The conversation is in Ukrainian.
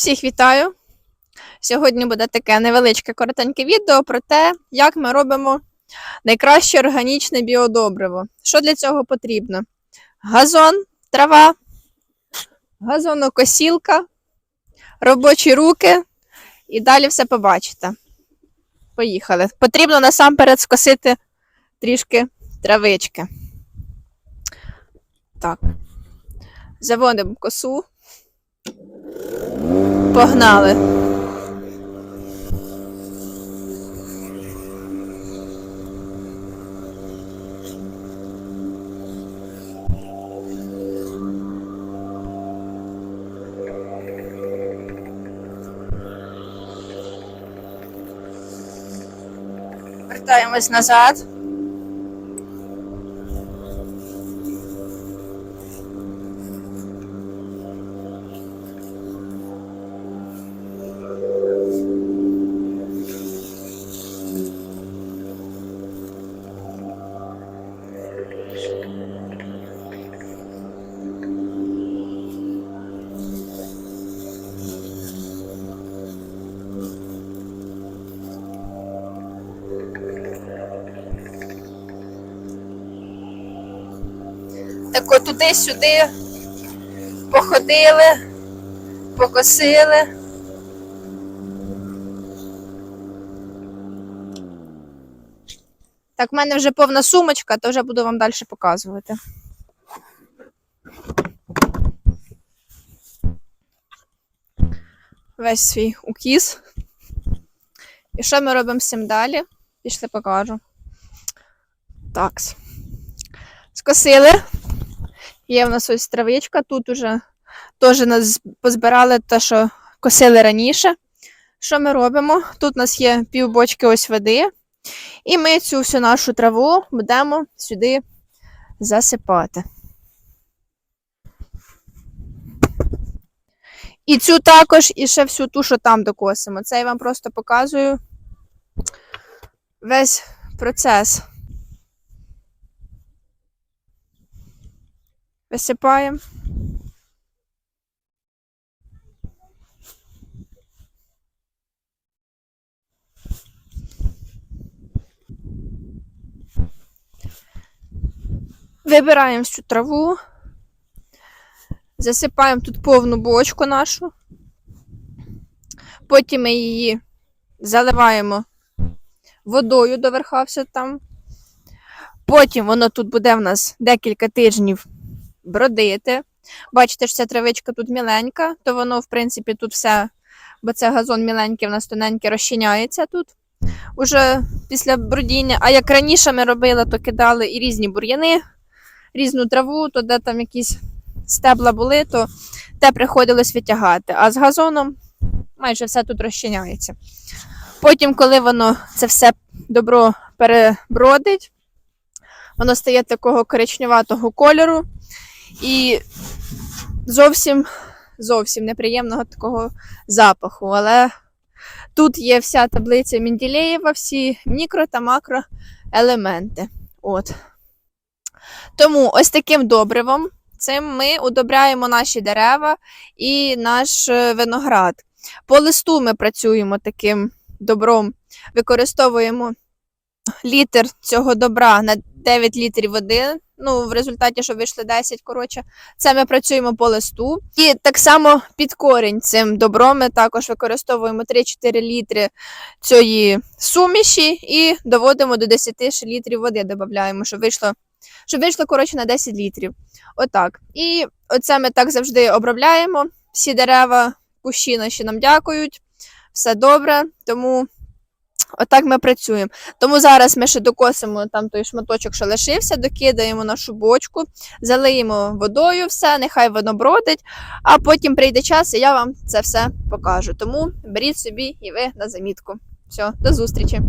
Всіх вітаю! Сьогодні буде таке невеличке коротеньке відео про те, як ми робимо найкраще органічне біодобриво. Що для цього потрібно? Газон, трава, газонокосілка, робочі руки і далі все побачите. Поїхали. Потрібно насамперед скосити трішки травички. Так. Заводимо косу. Погнали. Вертаємось назад. Так от туди-сюди походили, покосили. Так, в мене вже повна сумочка, то вже буду вам далі показувати. Весь свій укіс. І що ми робимо з цим далі? Пішли покажу. Так. Скосили. Є в нас ось травичка. Тут уже теж нас позбирали те, що косили раніше. Що ми робимо? Тут у нас є пів бочки ось води. І ми цю всю нашу траву будемо сюди засипати. І цю також, і ще всю ту, що там докосимо. Це я вам просто показую весь процес. Висипаємо. Вибираємо всю траву. Засипаємо тут повну бочку нашу. Потім ми її заливаємо водою до верха все там. Потім воно тут буде в нас декілька тижнів бродити. Бачите, що ця травичка тут міленька, то воно, в принципі, тут все, бо це газон міленький, в нас тоненький розчиняється тут. Уже після бродіння. А як раніше ми робили, то кидали і різні бур'яни, різну траву, то де там якісь стебла були, то те приходилось витягати. А з газоном майже все тут розчиняється. Потім, коли воно це все добро перебродить, воно стає такого коричневатого кольору і зовсім зовсім неприємного такого запаху. Але тут є вся таблиця Менділеєва, всі мікро та макроелементи. От. Тому ось таким добривом цим ми удобряємо наші дерева і наш е, виноград. По листу ми працюємо таким добром, використовуємо літр цього добра на 9 літрів води. Ну, в результаті, що вийшли 10, коротше, це ми працюємо по листу. І так само під корінь цим добром ми також використовуємо 3-4 літри цієї суміші і доводимо до 10 літрів води, додаємо, щоб вийшло, щоб вийшло коротше, на 10 літрів. Отак. І оце ми так завжди обробляємо. Всі дерева, кущі наші нам дякують. Все добре, тому отак ми працюємо. Тому зараз ми ще докосимо там той шматочок, що лишився, докидаємо нашу бочку, залиємо водою все, нехай воно бродить, а потім прийде час, і я вам це все покажу. Тому беріть собі і ви на замітку. Все, до зустрічі!